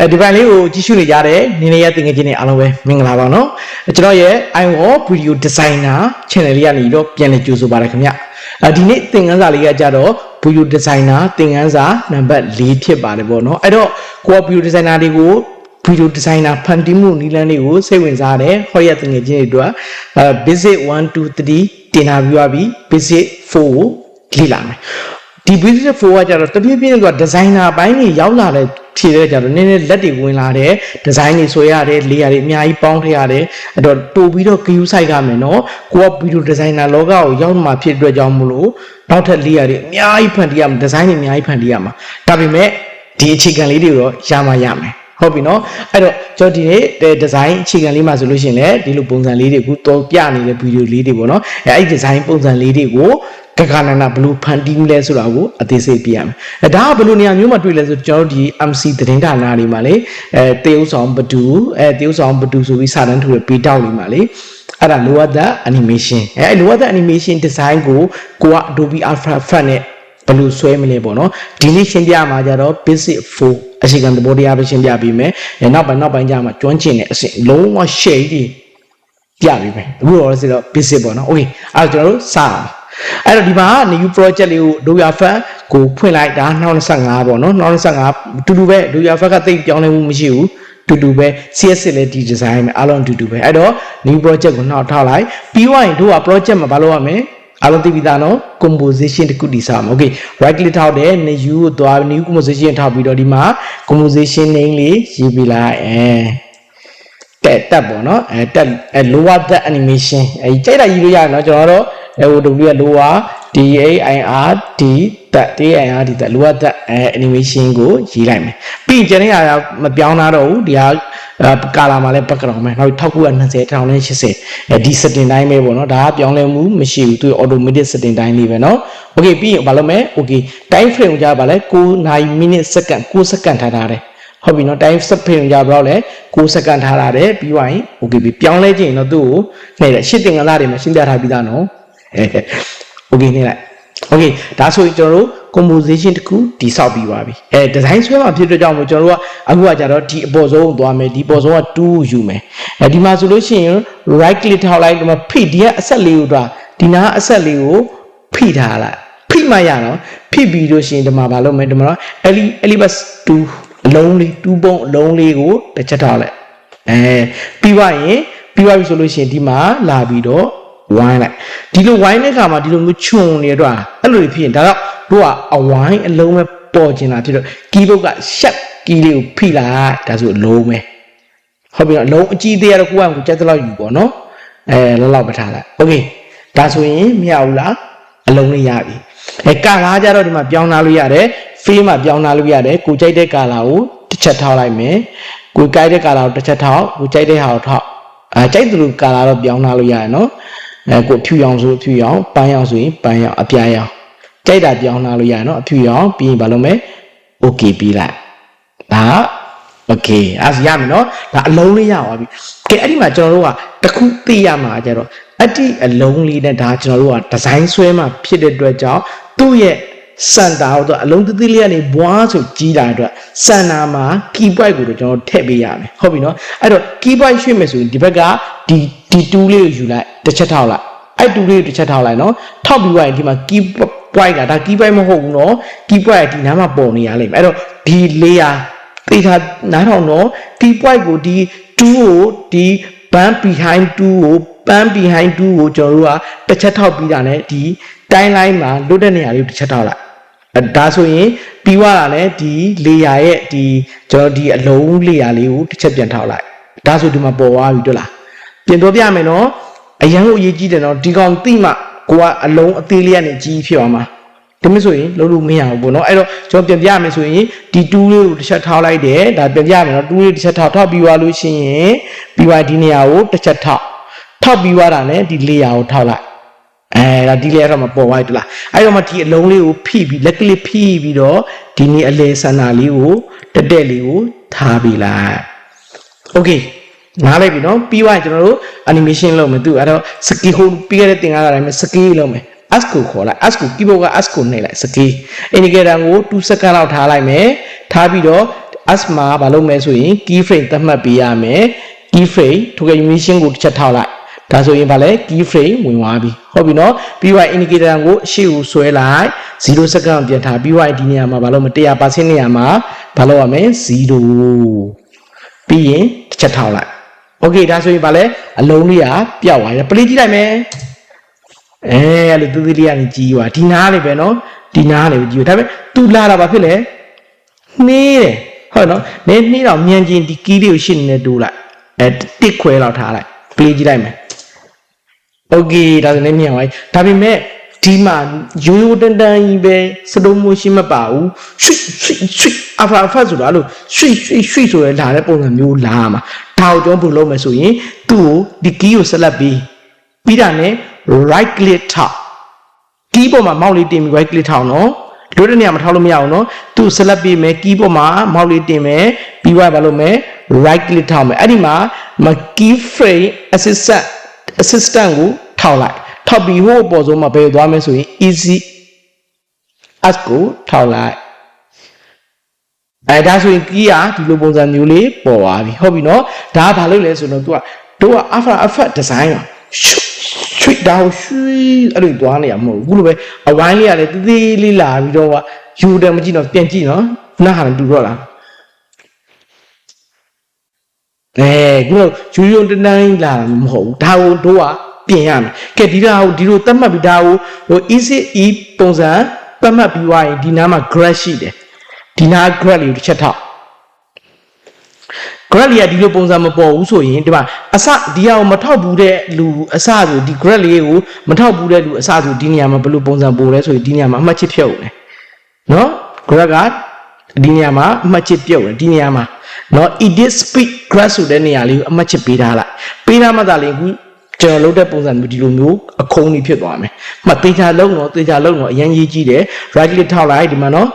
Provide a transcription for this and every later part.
အဲဒီပိုင်းလေးကိုကြည့်ရှုနေကြတဲ့နေနေရတင်ငယ်ချင်းတွေအားလုံးပဲမင်္ဂလာပါနော်ကျွန်တော်ရဲ့ iWall Video Designer Channel လေးကနေတော့ပြန်လည်ကြိုဆိုပါရခင်ဗျအဲဒီနေ့သင်ခန်းစာလေးကကြတော့ Video Designer သင်ခန်းစာနံပါတ်၄ဖြစ်ပါတယ်ပေါ့နော်အဲ့တော့ကိုက Video Designer တွေကို video designer ဖန်တီးမှုနည်းလမ်းတွေကိုစိတ်ဝင်စားတယ်ဟောရတဲ့ငယ်ချင်းတွေအတွက်အဲ basic 1 2 3တင်လာပြီးပါပြီ basic 4ကိုလေ့လာမယ်ဒီ basic 4ကကြတော့တပြည့်ပြည့်နဲ့က designer အပိုင်းကြီးရောက်လာတဲ့ ဖြည့်တဲ့ကြတော့နည်းနည်းလက်တွေဝင်လာတယ် design တွေဆွဲရတယ် layer တွေအများကြီးပေါင်းထည့်ရတယ်အဲ့တော့တိုးပြီးတော့ queue site ကမယ်နော်ကိုက video designer လောကကိုရောက်မှာဖြစ်တဲ့အတွက်ကြောင့်မလို့နောက်ထပ် layer တွေအများကြီးဖန်တီးရမှာ design တွေအများကြီးဖန်တီးရမှာဒါပေမဲ့ဒီအခြေခံလေးတွေတော့ရမှာရမယ် ဟုတ်ပြီနော်အဲ့တော့ကျွန်တော်ဒီနေ့ဒီဇိုင်းအခြေခံလေးမှာဆိုလို့ရှိရင်လည်းဒီလိုပုံစံလေးတွေအခုတော့ပြနေတဲ့ဗီဒီယိုလေးတွေပေါ့နော်အဲ့အဲ့ဒီဇိုင်းပုံစံလေးတွေကိုကကနနာဘလူးဖန်တီးမလဲဆိုတာကိုအသေးစိတ်ပြရမယ်အဲဒါကဘယ်လိုနေရာမျိုးမှာတွေ့လဲဆိုကျွန်တော်တို့ဒီ MC သတင်းဌာနတွေမှာလေအဲတေယုဆောင်ဘဒူအဲတေယုဆောင်ဘဒူဆိုပြီးစာတန်းထူတဲ့ပေးတောက်တွေမှာလေအဲ့ဒါ lower the animation အဲ lower the animation design ကိုကိုက Adobe After Effects နဲ့ဘယ်လိုဆွဲမလဲပေါ့နော်ဒီနေ့ရှင်းပြမှာကြတော့ basic 4 အရှိခံသဘောတရားပဲရှင်းပြပေးမယ်အဲနောက်ပိုင်းနောက်ပိုင်းကျမှကျွမ်းကျင်တဲ့အဆင့်လုံးဝ shade တွေပြပေးမယ်အခုတော့ဆိုတော့ basic ပေါ့နော် okay အဲ့တော့ကျွန်တော်တို့စအောင်အဲ့တော့ဒီမှာ new project လေးကို Adobe After ကိုဖွင့်လိုက်တာ2025ပေါ့နော်2025တူတူပဲ Adobe After ကတိတ်ပြောင်းလဲမှုမရှိဘူးတူတူပဲ CS လည်းဒီ design ပဲအားလုံးတူတူပဲအဲ့တော့ new project ကိုနှောက်ထောက်လိုက်ပြီးသွားရင်တို့က project မှာဘာလုပ်ရမလဲ အားလုံးသိပြီသားနော် composition တခုတည်ဆောက်မှာ okay right click ထောက်တယ် new ကိုသွား new composition ထောက်ပြီးတော့ဒီမှာ composition name လေးရေးပြလိုက်အဲတက်တက်ပေါ့နော်အဲတက်အဲ lower that animation အဲကြိုက်တာရေးလို့ရတယ်နော်ကျွန်တော်တို့အဲဟို W က lower D A I R D တက် D A I R D တက် lower that အဲ animation ကိုရေးလိုက်မယ်ပြီးရင်ကျန်တဲ့ဟာကမပြောင်းလာတော့ဘူးဒီဟာ ကာလာမှာလည်းပက်ကောင်ပဲနောက်1920 1980အဲဒီစတင်တိုင်းပဲပေါ့နော်ဒါကပြောင်းလဲမှုမရှိဘူးသူ automatic စတင်တိုင်းလေးပဲနော် okay ပြီးရင်ဘာလုပ်မလဲ okay time frame ကိုကြာပါလဲ9နာရီမိနစ်စက္ကန့်9စက္ကန့်ထားထားတယ်ဟုတ်ပြီနော် time frame ကြာပါတော့လဲ9စက္ကန့်ထားထားတယ်ပြီးွားရင် okay ပြီးပြောင်းလဲခြင်းတော့သူ့ကိုနှိမ့်တယ်ရှစ်တင်ကလာတွေမှာရှင်းပြထားပြီးသားနော် okay နှိမ့်လိုက် okay ဒါဆိုရင်ကျွန်တော်တို့ composition တခုတိဆောက်ပြီးပါပြီအဲ design ဆွဲမှာဖြစ်တဲ့ကြောင့်မို့ကျွန်တော်တို့ကအခုကကြတော့ဒီအပေါ်ဆုံးကိုသွားမယ်ဒီပေါ်ဆုံးက2ကိုယူမယ်အဲဒီမှာဆိုလို့ရှိရင် right click ထောက်လိုက်ဒီမှာဖိဒီကအဆက်လေးကိုတွားဒီနာအဆက်လေးကိုဖိထားလိုက်ဖိမှရတော့ဖိပြီးလို့ရှိရင်ဒီမှာဘာလုပ်မလဲဒီမှာတော့ ele elibus 2အလုံးလေး2ပုံအလုံးလေးကိုတစ်ချက်ထောက်လိုက်အဲပြီးပါရင်ပြီးပါပြီဆိုလို့ရှိရင်ဒီမှာလာပြီးတော့ဝိုင်းလိုက်ဒီလိုဝိုင်းတဲ့အခါမှာဒီလိုမျိုးခြုံနေတော့အဲ့လိုဖြစ်ရင်ဒါတော့ တို့ကအဝိုင်းအလုံးပဲပေါ်ကျင်တာဖြစ်တော့ keyboard က shut key လေးကိုဖိလိုက်ဒါဆိုအလုံးပဲဟုတ်ပြီတော့အလုံးအကြီးသေးရတော့ကိုယ့်အကူကြက်သလောက်ယူပေါ့နော်အဲလောက်လောက်ပဲထားလိုက် okay ဒါဆိုရင်မရဘူးလားအလုံးလေးရပြီအဲကာလာကြတော့ဒီမှာပြောင်းလာလို့ရတယ် free မှာပြောင်းလာလို့ရတယ်ကိုကြိုက်တဲ့ကာလာကိုတစ်ချက်ထောက်လိုက်မယ်ကိုကြိုက်တဲ့ကာလာကိုတစ်ချက်ထောက်ကိုကြိုက်တဲ့ဟာကိုထောက်အဲကြိုက်သူလိုကာလာတော့ပြောင်းလာလို့ရတယ်နော်အဲကိုဖြူရောင်ဆိုဖြူရောင်ပန်းရောင်ဆိုရင်ပန်းရောင်အပြာရောင် ကြိုက်တာပြောင်းလာလို့ရတယ်နော်အဖြူရောင်ပြီးရင်ဘာလုပ်မလဲ okay ပြီးလိုက်ဒါโอเคအဲ့ဒါရမယ်နော်ဒါအလုံးလေးရပါပြီကဲအဲ့ဒီမှာကျွန်တော်တို့ကတစ်ခုသိရမှာကြတော့အဲ့ဒီအလုံးလေးနဲ့ဒါကျွန်တော်တို့ကဒီဇိုင်းဆွဲမှာဖြစ်တဲ့အတွက်ကြောင့်သူ့ရဲ့စန်တာတော့အလုံးသေးသေးလေးကနေဘွားဆိုကြီးလာတဲ့အတွက်စန်နာမှာ keyboard ကိုတော့ကျွန်တော်ထည့်ပေးရမယ်ဟုတ်ပြီနော်အဲ့တော့ keyboard ရွှေ့မယ်ဆိုရင်ဒီဘက်ကဒီဒီ2လေးကိုယူလိုက်တစ်ချက်ထောက်လိုက်အဲ့2လေးကိုတစ်ချက်ထောက်လိုက်နော်ထောက်ပြီးသွားရင်ဒီမှာ keyboard ကဒါ keyboard မဟုတ်ဘူးနော် keyboard ကဒီနားမှာပေါ်နေရလိမ့်မယ်အဲ့တော့ဒီ layer တေချာနားထောင်တော့ဒီ point ကိုဒီ2ကိုဒီ band behind 2ကို band behind 2ကိုကျွန်တော်တို့ကတစ်ချက်ထောက်ပြီးတာ ਨੇ ဒီ timeline မှာလွတ်တဲ့နေရာလေးကိုတစ်ချက်ထောက်လိုက်အဲဒါဆိုရင်ပြီးသွားတာ ਨੇ ဒီ layer ရဲ့ဒီကျွန်တော်ဒီအလုံး layer လေးကိုတစ်ချက်ပြန်ထောက်လိုက်ဒါဆိုဒီမှာပေါ်သွားပြီတွေ့လားပြင်တော့ပြမယ်နော်အရန်ကိုအရေးကြီးတယ်နော်ဒီကောင်တိမှ ကိုကအလုံးအသေးလေးကနေကြီးဖြစ်သွားမှာဒါမျိုးဆိုရင်လုံးလို့မရဘူးပေါ့နော်အဲ့တော့ကျွန်တော်ပြန်ပြမယ်ဆိုရင်ဒီ2လေးကိုတစ်ချက်ထောက်လိုက်တယ်ဒါပြန်ပြမယ်နော်2လေးတစ်ချက်ထောက်ထောက်ပြီးသွားလို့ရှိရင်ပြီးသွားဒီနေရာကိုတစ်ချက်ထောက်ထောက်ပြီးသွားတာနဲ့ဒီလေယာကိုထောက်လိုက်အဲဒါဒီလေယာတော့မပေါ်သွားဘူးလားအဲ့တော့မှဒီအလုံးလေးကိုဖိပြီးလက်ကလေးဖိပြီးတော့ဒီနေ့အလဲဆန္ဒလေးကိုတက်တက်လေးကိုထားပြီးလိုက် okay နားလိုက်ပြီနော်ပြီးသွားရင်ကျွန်တော်တို့ animation လုပ်မယ်သူအဲ့တော့ skill ဟိုပြီးခဲ့တဲ့သင်္ကားကတိုင်းမှာ skill လုပ်မယ် ask ကိုခေါ်လိုက် ask ကို keyboard က ask ကိုနှိပ်လိုက် skill indicator ကို2 second လောက်ထားလိုက်မယ်ထားပြီးတော့ as မှာဘာလုပ်မလဲဆိုရင် key frame သတ်မှတ်ပေးရမယ် key frame token emission ကိုတစ်ချက်ထောက်လိုက်ဒါဆိုရင်ဗာလဲ key frame ဝင်သွားပြီဟုတ်ပြီနော်ပြီးွား indicator ကိုအရှိကိုဆွဲလိုက်0 second ပြန်ထားပြီးွားဒီနေရာမှာဘာလို့မ100%နေရာမှာဘာလို့ရမလဲ0ပြီးရင်တစ်ချက်ထောက်လိုက် โอเคဒါဆိုရင်ဗာလဲအလုံးလေးကပျောက်သွားတယ်ပလေးကြည့်လိုက်မယ်အဲအဲ့လိုတူတူလေးကနေကြီးသွားဒီနားလေးပဲနော်ဒီနားလေးပဲကြီးသွားဒါပေမဲ့ तू လာတာဘာဖြစ်လဲနှေးတယ်ဟုတ်နော်နည်းနှေးတော့မြန်ချင်းဒီကီးလေးကိုရှင်းနေတိုးလိုက်အဲတစ်ခွဲလောက်ထားလိုက်ပလေးကြည့်လိုက်မယ် โอเคဒါဆိုလည်းမြန်သွားပြီဒါပေမဲ့ဒီမှာရိုးရိုးတန်တန်ကြီးပဲစတိုးမိုးရှင်းမပါဘူးရွှိရွှိရွှိအဖာဖတ်ဆိုတာအဲ့လိုရွှိရွှိရွှိဆိုရဲလာတဲ့ပုံစံမျိုးလာမှာ ဒါကိုကျွန်တော်ဘယ်လိုလုပ်မလဲဆိုရင်သူ့ကိုဒီကီးကိုဆက်လက်ပြီးပြီးတာနဲ့ right click ထောက်ကီးပေါ်မှာမောက်လေးတင်ပြီး right click ထောက်နော်တို့တဲ့နေရာမှာထောက်လို့မရအောင်နော်သူ့ဆက်လက်ပြီးမယ်ကီးပေါ်မှာမောက်လေးတင်မယ်ပြီးွားဘာလုပ်မယ် right click ထောက်မယ်အဲ့ဒီမှာ key frame assistant assistant ကိုထောက်လိုက်ထောက်ပြီးဟိုအပေါ်ဆုံးမှာဘယ်သွားမလဲဆိုရင် easy as ကိုထောက်လိုက် အဲဒါဆိုရင်ကီးကဒီလိုပုံစံမျိုးလေးပေါ်သွားပြီဟုတ်ပြီနော်ဒါကဘာလို့လဲဆိုတော့ तू ကတို့က alpha alpha design ပါရွှေ့တောင်ရွှေ့အဲ့လိုသွားနေရမဟုတ်ဘူးခုလိုပဲအဝိုင်းလေးကလည်းတေးသေးလေးလာပြီးတော့ကယူတယ်မကြည့်တော့ပြန်ကြည့်နော်နားဟာတူတော့လားအဲခုလိုယူယုံတန်းတန်းလာမဟုတ်ဘူးဒါကိုတို့ကပြင်ရမယ်ကဲဒီဒါကိုဒီလိုသတ်မှတ်ပြီးဒါကိုဟို easy e ပုံစံသတ်မှတ်ပြီးွားရင်ဒီနားမှာ grad ရှိတယ် ဒီနား grad လေးကိုတစ်ချက်ထောက် grad လေးကဒီလိုပုံစံမပေါ်ဘူးဆိုရင်ဒီမှာအစဒီဟာကိုမထောက်ဘူးတဲ့လူအစဆိုဒီ grad လေးကိုမထောက်ဘူးတဲ့လူအစဆိုဒီနေရာမှာဘယ်လိုပုံစံပေါ်လဲဆိုရင်ဒီနေရာမှာအမှတ်ချစ်ဖြုတ်တယ်နော် grad ကဒီနေရာမှာအမှတ်ချစ်ပြုတ်တယ်ဒီနေရာမှာနော် edit speed grad ဆိုတဲ့နေရာလေးကိုအမှတ်ချစ်ပေးထားလိုက်ပေးထားမှသာလေအခုကျွန်တော်လုပ်တဲ့ပုံစံမျိုးဒီလိုမျိုးအခုံးလေးဖြစ်သွားမယ်။မှတေချာလုံးတော့တေချာလုံးတော့အရင်ရေးကြည့်တယ် right click ထောက်လိုက်ဒီမှာနော်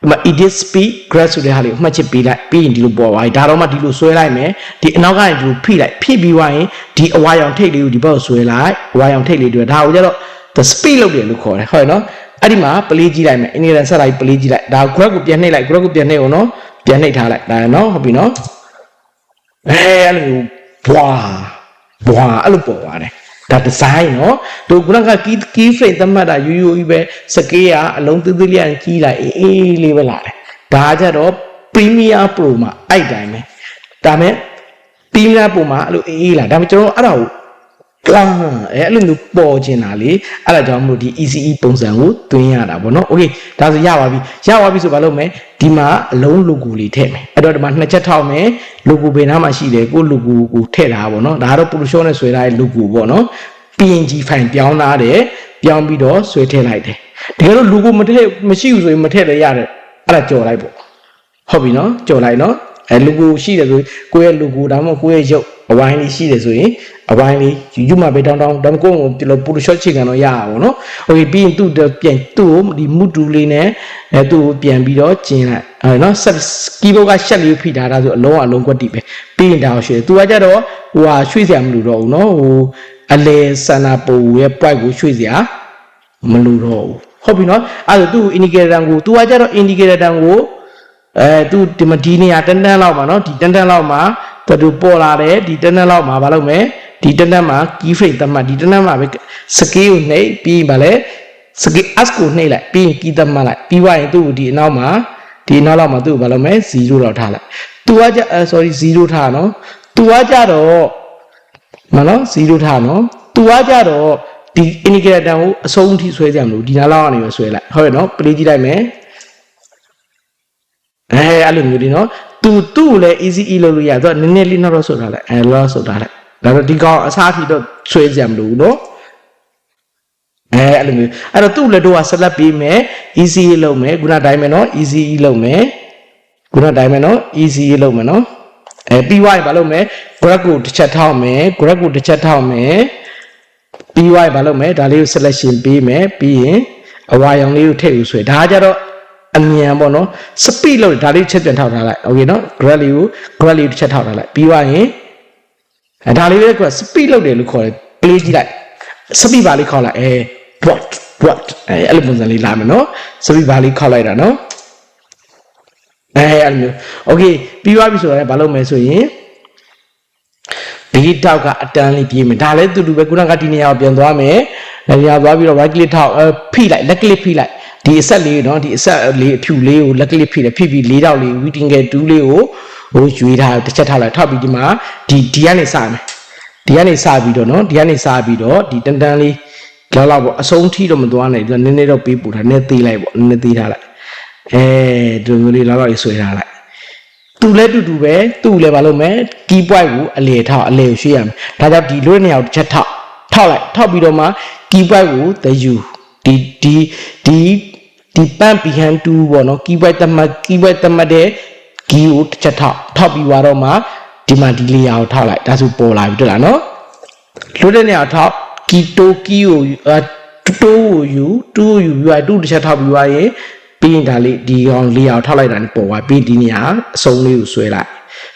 ဒီမှာ edit speed grad ဆိုတဲ့ဟာလေးကိုမှတ်ချစ်ပေးလိုက်ပြီးရင်ဒီလိုပေါ်သွားပြီဒါတော့မှဒီလိုဆွဲလိုက်မယ်ဒီအနောက်ကနေဒီလိုဖိလိုက်ဖိပြီးသွားရင်ဒီအဝါရောင်ထိတ်လေးကိုဒီဘက်ကိုဆွဲလိုက်အဝါရောင်ထိတ်လေးတွေဒါကိုကျတော့ the speed လုပ်တယ်လို့ခေါ်တယ်ဟုတ်နော်အဲ့ဒီမှာပလေးကြည့်လိုက်မယ် inherent ဆက်လိုက်ပလေးကြည့်လိုက်ဒါ grad ကိုပြန်နှိပ်လိုက် grad ကိုပြန်နှိပ်အောင်နော်ပြန်နှိပ်ထားလိုက်ဒါနော်ဟုတ်ပြီနော်အဲအဲ့လိုဘွာဘွာအဲ့လိုပေါ်သွားတယ် ဒါ design နော်သူခုနက key key frame သတ်မှတ်တာရိုးရိုးကြီးပဲစကေးကအလုံးသေးသေးလေးအကြီးလိုက်အေးလေးပဲလာတယ်ဒါကြတော့ Premiere Pro မှာအဲ့တိုင်းပဲဒါမဲ့ Premiere Pro မှာအဲ့လိုအေးအေးလာဒါပေမဲ့ကျွန်တော်အဲ့ဒါကိုကလာအဲ့လိုမျိုးပေါ်ကျင်တာလေအဲ့ဒါကြောင့်မို့ဒီ ECE ပုံစံကိုတွင်းရတာဗောနော် okay ဒါဆိုရပါပြီရပါပြီဆိုဘာလုပ်မလဲဒီမှာအလုံး logo လေးထည့်မယ်အဲ့တော့ဒီမှာနှစ်ချက်ထောက်မယ် logo ဘယ်နားမှာရှိတယ်ကို logo ကိုထည့်တာဗောနော်ဒါကတော့ Photoshop နဲ့ဆွဲထားတဲ့ logo ဗောနော် PNG file ပြောင်းလာတယ်ပြောင်းပြီးတော့ဆွဲထည့်လိုက်တယ်တကယ်လို့ logo မထည့်မရှိဘူးဆိုရင်မထည့်လည်းရတယ်အဲ့ဒါကြော်လိုက်ပေါ့ဟုတ်ပြီနော်ကြော်လိုက်နော်အဲ logo ရှိတယ်ဆိုကိုယ့်ရဲ့ logo ဒါမှမဟုတ်ကိုယ့်ရဲ့ရုပ် အဝိုင်းလေးရှိတယ်ဆိုရင်အဝိုင်းလေးယူမှပဲတောင်းတောင်းဒါမှကိုယ့်ကိုဒီလို Photoshop ချိန်ကန်တော့ရတာပေါ့နော်။ Okay ပြီးရင်သူ့ပြန်သူ့ကိုဒီ mood tool လေးနဲ့အဲသူ့ကိုပြန်ပြီးတော့ကျင်းလိုက်အဲနော် keyboard ကရှက်လေးဖိထားတာဆိုအလုံးအလုံးကွက်တိပဲ။ပြီးရင်ဒါကိုရွှေ့။သူကကြတော့ဟိုဟာရွှေ့စရာမလိုတော့ဘူးနော်။ဟိုအလေဆန္ဒပူရဲ့ point ကိုရွှေ့စရာမလိုတော့ဘူး။ဟုတ်ပြီနော်။အဲဒါသူ့ indicator ကိုသူကကြတော့ indicator ကိုအဲသူဒီမဒီနေရာတန်းတန်းလောက်ပါနော်ဒီတန်းတန်းလောက်မှာ သူပေါ်လာတယ်ဒီတန်းတန်းလောက်မှာမလုပ်မယ်ဒီတန်းတန်းမှာ key frame သတ်မှတ်ဒီတန်းတန်းမှာပဲ scale ကိုနှိပ်ပြီးဗာလဲ scale as ကိုနှိပ်လိုက်ပြီးရင် key သတ်မှတ်လိုက်ပြီးွားရင်သူ့ကိုဒီအနောက်မှာဒီအနောက်လောက်မှာသူ့ကိုဗာလုပ်မယ်0လောက်ထားလိုက်သူကကြ sorry 0ထားနော်သူကကြတော့မနော်0ထားနော်သူကကြတော့ဒီ indicator ကိုအဆုံးထိဆွဲကြမလို့ဒီနားလောက်ကနေပဲဆွဲလိုက်ဟုတ်ရဲ့နော် play ကြည့်လိုက်မယ်အဲအဲ့လိုမျိုးဒီနော် သူသူ့ကိုလည်း easy e လုပ်လို့ရတော့နည်းနည်းလေးနောက်တော့ဆုတ်ထားလိုက်အဲလောဆုတ်ထားလိုက်ဒါတော့ဒီကောင်အစားအထိတော့ဆွဲကြမလို့နော်အဲအဲ့လိုမျိုးအဲ့တော့သူ့လက်တော့ဆက်လက်ပေးမယ် easy e လုပ်မယ်ခုနတိုင်းမယ်နော် easy e လုပ်မယ်ခုနတိုင်းမယ်နော် easy e လုပ်မယ်နော်အဲပြီးွားရင်ဘာလုပ်မလဲ graph ကိုတစ်ချက်ထောက်မယ် graph ကိုတစ်ချက်ထောက်မယ်ပြီးွားရင်ဘာလုပ်မလဲဒါလေးကို selection ပေးမယ်ပြီးရင်အဝါရောင်လေးကိုထည့်ယူဆွဲဒါကြတော့ အမြန်ပေါ့နော် speed လို့ဒါလေးချက်ပြန်ထောက်ထားလိုက်โอเคနော် grad လေးကို grad လေးတစ်ချက်ထောက်ထားလိုက်ပြီးသွားရင်အဲဒါလေးပဲက speed လို့တယ်လို့ခေါ်တယ် play ကြည့်လိုက် speed ပါလေးခေါက်လိုက်အဲ what what အဲအဲ့လိုပုံစံလေးလာမယ်နော် speed ပါလေးခေါက်လိုက်တာနော် အဲအဲ့လိုမျိုးโอเคပြီးသွားပြီဆိုတော့ဘာလုပ်မလဲဆိုရင်ဘေးထောက်ကအတန်းလေးပြေးမယ်ဒါလည်းတူတူပဲခုနကဒီနေရာကိုပြန်သွားမယ်နေရာသွားပြီးတော့ right click ထောက်အဲဖိလိုက် left click ဖိလိုက် ဒီအဆက်လေးနော်ဒီအဆက်လေးအဖြူလေးကိုလက်ကလစ်ဖိတယ်ဖိပြီး၄တောက်လေး Whittingham 2လေးကိုဟိုရွေးထားတစ်ချက်ထားလိုက်ထောက်ပြီးဒီမှာဒီဒီကနေစမယ်ဒီကနေစပြီးတော့နော်ဒီကနေစပြီးတော့ဒီတန်တန်လေးလောက်လောက်ပေါ့အဆုံးထိတော့မသွားနိုင်ဘူးနည်းနည်းတော့ပေးပူထားနည်းသေးလိုက်ပေါ့နည်းနည်းသေးထားလိုက်အဲဒီလိုလေးလောက်လောက်ရေးဆွဲထားလိုက်သူလည်းတူတူပဲသူ့လည်းမလုပ်မယ် key point ကိုအလေထောက်အလေကိုရွှေ့ရမယ်ဒါကြောင့်ဒီလွဲ့နေအောင်တစ်ချက်ထောက်ထောက်လိုက်ထောက်ပြီးတော့မှ key point ကို the you ဒီဒီဒီ ဒီပန့် behind 2ပေါ့နော် key point တမတ် key point တမတ်တဲ့ key ကိုတစ်ချက်ထောက်ထောက်ပြီးသွားတော့မှဒီမှာဒီ layer ကိုထောက်လိုက်ဒါဆိုပေါ်လာပြီတွေ့လားနော်လွတ်တဲ့နေရာထောက် key to key ကိုအဲတိုးကိုယူတိုးကိုယူပြီးတော့တူတစ်ချက်ထောက်ပြီးသွားရင်ပြီးရင်ဒါလေးဒီကောင်လေးအောင်ထောက်လိုက်တာနဲ့ပေါ်သွားပြီးဒီနေရာအစုံလေးကိုဆွဲလိုက်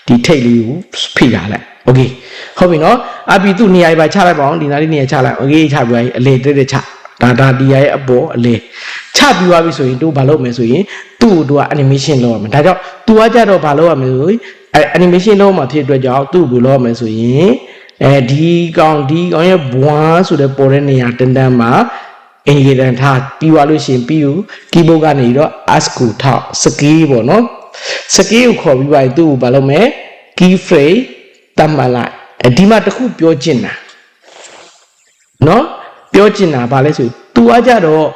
ဒီထိတ်လေးကိုဖိထားလိုက်โอเคဟုတ်ပြီနော်အပြီးသူ့နေရာပဲချလိုက်ပါအောင်ဒီနားလေးနေရာချလိုက်โอเคချပြီးသွားရင်အလေတက်တက်ချ ဒါဒါဒီရဲ့အပေါ်အလေချပြီးသွားပြီဆိုရင်တို့ဘာလုပ်မလဲဆိုရင်သူ့တို့က animation လုပ်ရမယ်ဒါကြောင့် तू ကကြတော့ဘာလုပ်ရမလဲဆိုရင်အဲ animation လုပ်မှဖြစ်အတွက်ကြောင့်သူ့ကိုလုပ်ရမယ်ဆိုရင်အဲဒီကောင်ဒီကောင်ရဲ့ဘွားဆိုတဲ့ပေါ်တဲ့နေရာတန်းတန်းမှာအင်ဂျီတန်ထားပြီးသွားလို့ရှိရင်ပြီးယူကီးဘုတ်ကနေတော့ ask ကိုထောက် scale ပေါ့နော် scale ကိုခေါ်ပြီးပါရင်သူ့ကိုဘာလုပ်မလဲ key phrase တတ်မှတ်လိုက်အဲဒီမှာတစ်ခုပြောချင်တာနော် ပြောချင်တာဗာလဲဆိုသူကကြတော့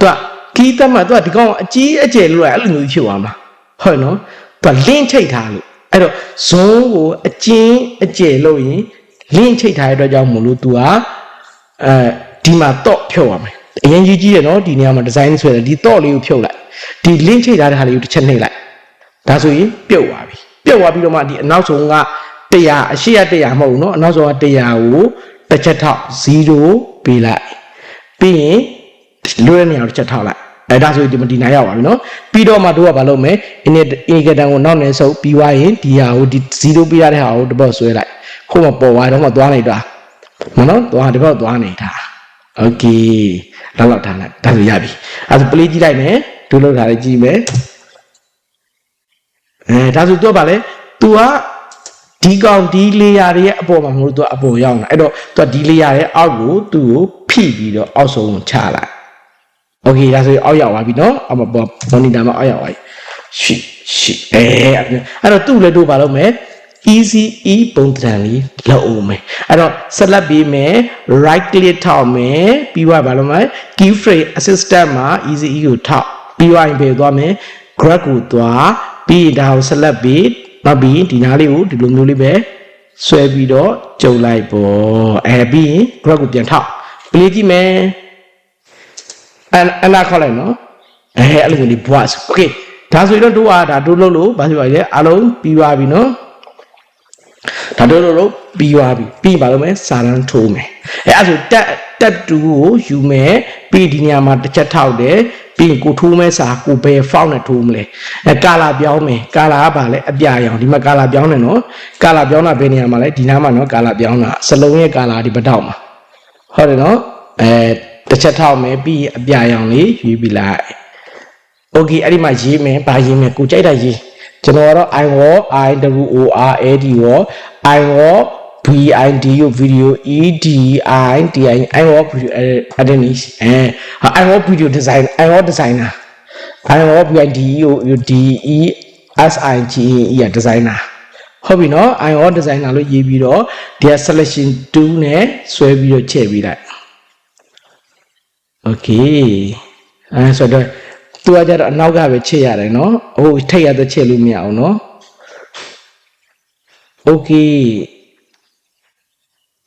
သူကခီးတက်မှသူကဒီကောင်အကြီးအကျယ်လို့အဲ့လိုမျိုးဖြစ်သွားမှာဟုတ်နော်သူကလင့်ချိတ်ထားလို့အဲ့တော့ဇုံးကိုအကျဉ်းအကျယ်လို့ရင်လင့်ချိတ်ထားတဲ့အတွက်ကြောင့်မလို့သူကအဲဒီမှာတော့ဖြုတ်ရမယ်အရင်ကြီးကြီးရနော်ဒီနေရာမှာဒီဇိုင်းဆွဲတယ်ဒီတော့လေးကိုဖြုတ်လိုက်ဒီလင့်ချိတ်ထားတဲ့ဟာလေးကိုတစ်ချက်နှိပ်လိုက်ဒါဆိုရင်ပြုတ်သွားပြီပြုတ်သွားပြီးတော့မှဒီအနောက်ဆုံးက100အရှိရ100မဟုတ်ဘူးเนาะအနောက်ဆုံးက100ကို တစ်ချက်ထောက်0ပေးလိုက်ပြီးရင်လွှဲနေအောင်တစ်ချက်ထောက်လိုက်အဲဒါဆိုရင်ဒီမဒီနိုင်ရောက်ပါပြီเนาะပြီးတော့မှတို့ကဘာလုပ်မလဲ init indicator ကိုနောက်နေဆုပ်ပြီးွားရင်ဒီဟာကိုဒီ0ပေးရတဲ့ဟာကိုတစ်ပတ်ဆွဲလိုက်ခုမှပေါ်သွားတော့မှသွားနေတာမနော်သွားဒီဘက်သွားနေတာโอเคလောက်လောက်ထားလိုက်ဒါဆိုရပြီအဲဒါ play ကြည့်လိုက်မယ်ဒုလောက်ထားလိုက်ကြည့်မယ်အဲဒါဆိုတော့ဗာလဲ तू က ဒီကောင်ဒီလေယာတွေရဲ့အပေါ်မှာမဟုတ်သူကအပေါ်ရောက်နေအဲ့တော့သူကဒီလေယာရဲ့အောက်ကိုသူ့ကိုဖိပြီးတော့အောက်ဆုံးချလိုက်โอเคဒါဆိုရင်အောက်ရောက်သွားပြီเนาะအမပေါ်မိုနီတာမှာအောက်ရောက်သွားပြီရှိရှိအဲအဲ့တော့သူ့လည်းတို့ပါလို့မယ် easy e ပုံသဏ္ဍာန်လေးလောက်အောင်မယ်အဲ့တော့ select ပြီးမယ် right click ထောက်မယ်ပြီးတော့ဘာလို့မလဲ key phrase assistant မှာ easy e ကိုထောက်ပြီးတော့ဘယ်သွားမယ် grad ကိုသွားပြီးရင်ဒါကို select ပြီး နောက်ပြီးဒီနားလေးကိုဒီလိုမျိုးလေးပဲဆွဲပြီးတော့ကြုံလိုက်ပေါ့အဲပြီးရင် grab ကိုပြန်ထောက် play ကြည့်မယ်အန်အနာခေါ်လိုက်နော်အဲအဲ့လိုမျိုးလေး boss okay ဒါဆိုရင်တော့တို့ကဒါတို့လို့လို့ဘာဖြစ်ပါလဲအားလုံးပြီးသွားပြီနော်ဒါတို့တို့တို့ပြီးသွားပြီပြီးပါလို့မယ်စာရန်ထိုးမယ်အဲအဲ့ဆိုတက်တက်တူကိုယူမယ်ပြီးဒီနေရာမှာတစ်ချက်ထောက်တယ် ပြီးရင်ကိုထိုးမဲစာကိုဘယ်ဖောက်နဲ့ထိုးမလဲအဲကာလာပြောင်းမယ်ကာလာကဘာလဲအပြရောင်ဒီမှာကာလာပြောင်းတယ်နော်ကာလာပြောင်းတာဘယ်နေရာမှာလဲဒီနားမှာနော်ကာလာပြောင်းတာစလုံးရဲ့ကာလာဒီပတောက်မှာဟုတ်တယ်နော်အဲတစ်ချက်ထောက်မယ်ပြီးအပြရောင်လေးယူပြီးလိုက်โอเคအဲ့ဒီမှာရေးမယ်ဘာရေးမယ်ကိုကြိုက်တာရေးကျွန်တော်ကတော့ i wo i w o r a d ရော i wo VIDU video EDIDI I work video academies and I work video design I work designer I work VIDU DE SIGE designer ဟုတ်ပြီနော် I work designer လို့ရေးပြီးတော့ their selection 2နဲ့ဆွဲပြီးတော့ချဲ့ပြီးလိုက် Okay အဲဆိုတော့သူကကြတော့အနောက်ကပဲချဲ့ရတယ်နော်ဟိုထိတ်ရတဲ့ချဲ့လို့မရအောင်နော် Okay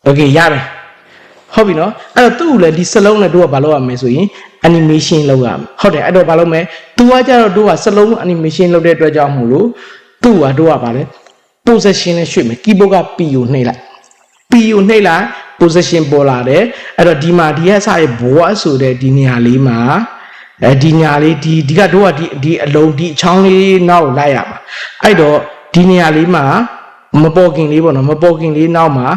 โอเคရမယ်ဟုတ်ပြီနော်အဲ့တော့သူ့ကိုလည်းဒီစလုံးနဲ့တို့ကဘာလုပ်ရမလဲဆိုရင် animation လုပ်ရမယ်ဟုတ်တယ်အဲ့တော့ဘာလုပ်မလဲသူကကြတော့တို့ကစလုံး animation လုပ်တဲ့အတွက်ကြောင့်မို့လို့သူ့ကတို့ကဘာလဲ position နဲ့ရွှေ့မယ် keyboard က P ကိုနှိပ်လိုက် P ကိုနှိပ်လိုက် position ပေါ်လာတယ်အဲ့တော့ဒီမှာဒီရဲ့အစရဲ့ဘောဆိုတဲ့ဒီနေရာလေးမှာအဲဒီညာလေးဒီဒီကတို့ကဒီဒီအလုံးဒီအချောင်းလေးနောက်လိုက်ရမှာအဲ့တော့ဒီနေရာလေးမှာမပေါ်ခင်လေးပေါ့နော်မပေါ်ခင်လေးနောက်မှာ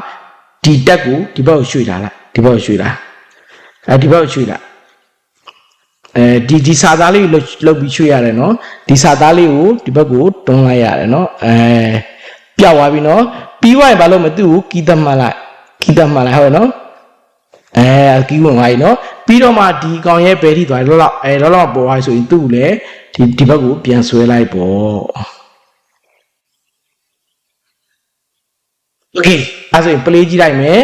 ဒီတက်ကိုဒီဘက်ကိုရွှေ့လာလိုက်ဒီဘက်ကိုရွှေ့လာအဲဒီဘက်ကိုရွှေ့လာအဲဒီဒီစာသားလေးကိုလှုပ်လှုပ်ပြီးရွှေ့ရတယ်နော်ဒီစာသားလေးကိုဒီဘက်ကိုတွန်းလိုက်ရတယ်နော်အဲပြောက်သွားပြီနော်ပြီးသွားရင်ဘာလို့မသူ့ကိုကီးသက်မှတ်လိုက်ကီးသက်မှတ်လိုက်ဟုတ်နော်အဲကီးဝင်သွားပြီနော်ပြီးတော့မှဒီကောင်ရဲ့ဘယ်ထိသွားလဲလောလောအဲလောလောပေါ်သွားပြီဆိုရင်သူ့ကိုလည်းဒီဒီဘက်ကိုပြန်ဆွဲလိုက်ပေါ့ โอเคအဲဆိုရင် play ကြည့်လိုက်မယ်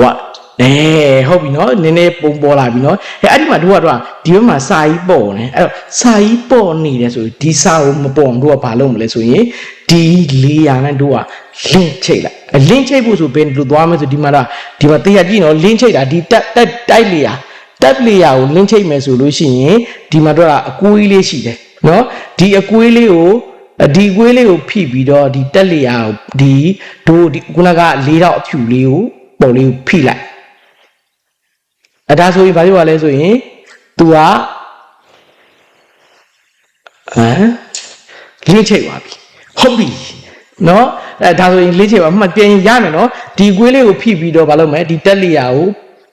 what အဲဟုတ်ပြီနော်နည်းနည်းပုံပေါ်လာပြီနော်အဲအဲ့ဒီမှာတို့ကတော့ဒီဘက်မှာစာကြီးပေါ်နေအဲ့တော့စာကြီးပေါ်နေတယ်ဆိုရင်ဒီစာကိုမပေါ်အောင်တို့ကဘာလုပ်မလဲဆိုရင်ဒီလေးရာနဲ့တို့က link ချိတ်လိုက်အဲ link ချိတ်ဖို့ဆိုဘယ်လိုသွားမလဲဆိုဒီမှာတော့ဒီမှာတရားကြည့်နော် link ချိတ်တာဒီတက်တက်တိုက်လေးရာ tab layer ကို link ချိတ်မယ်ဆိုလို့ရှိရင်ဒီမှာတော့အကွေးလေးရှိတယ်နော်ဒီအကွေးလေးကို ဒီအကွေးလေးကိုဖိပြီးတော့ဒီ tab layer ကိုဒီတို့ဒီခုနက၄တော့အဖြူလေးကိုပုံလေးကိုဖိလိုက်အဲဒါဆိုရင်ဘာပြောရလဲဆိုရင် तू ကဟမ် link ချိတ်သွားပြီဟုတ်ပြီနော်အဲဒါဆိုရင် link ချိတ်ပါမှတ်ပြန်ရမယ်နော်ဒီအကွေးလေးကိုဖိပြီးတော့ဘာလုပ်မလဲဒီ tab layer ကို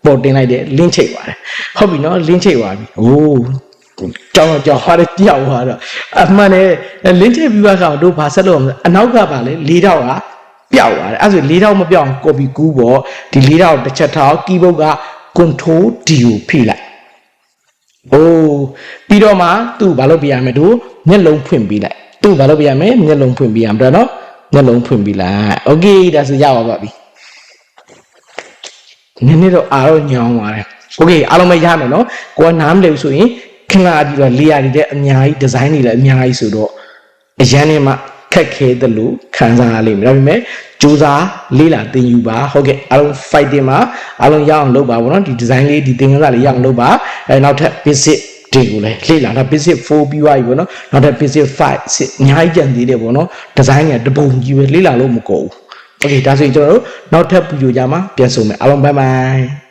ပေါ်တင်လိုက်တယ် link ချိတ်ပါတယ်ဟုတ်ပြီနော် link ချိတ်သွားပြီโอ้ ကြောင်ကြောင်ဟာတဲ့တယောက်ဟာတော့အမှန်နဲ့လင်းထည့်ပြီးပါကောင်တို့ဘာဆက်လို့မလဲအနောက်ကပါလေ၄တောက်ကပျောက်သွားတယ်အဲ့ဆို၄တောက်မပျောက်အောင် copy ကူးပေါ့ဒီ၄တောက်တစ်ချက်ထောက် keyboard က control D ကိုဖိလိုက်အိုးပြီးတော့မှသူ့ဘာလုပ်ပြရမလဲတို့မျက်လုံးဖွင့်ပေးလိုက်သူ့ဘာလုပ်ပြရမလဲမျက်လုံးဖွင့်ပေးရမှာတော့နော်မျက်လုံးဖွင့်ပေးလိုက်โอเคဒါဆိုရပါပါပြီနည်းနည်းတော့အားတော့ညောင်းပါတယ်โอเคအားလုံးပဲရမယ်နော်ကိုကနားမလည်ဘူးဆိုရင် ခဏပြီးတော့လေယာတွေတဲ့အများကြီးဒီဇိုင်းတွေလည်းအများကြီးဆိုတော့အရန်နဲ့မှခက်ခဲတယ်လို့ခံစားရလိမ့်မယ်ဒါပေမဲ့စူးစမ်းလေးလာသင်ယူပါဟုတ်ကဲ့အားလုံး fighting မှာအားလုံးရအောင်လုပ်ပါဗောနော်ဒီ design လေးဒီသင်ခန်းစာလေးရအောင်လုပ်ပါအဲနောက်ထပ် basic တွေကိုလည်းလေ့လာတာ basic 4ပြီးသွားပြီဗောနော်နောက်ထပ် basic 5 6အများကြီးကြံသေးတယ်ဗောနော် design ကတပုံကြီးပဲလေ့လာလို့မကုန်ဘူးโอเคဒါဆိုရင်ကျွန်တော်တို့နောက်ထပ်ဗီဒီယိုကြမှာပြန်ဆုံမယ်အားလုံး bye bye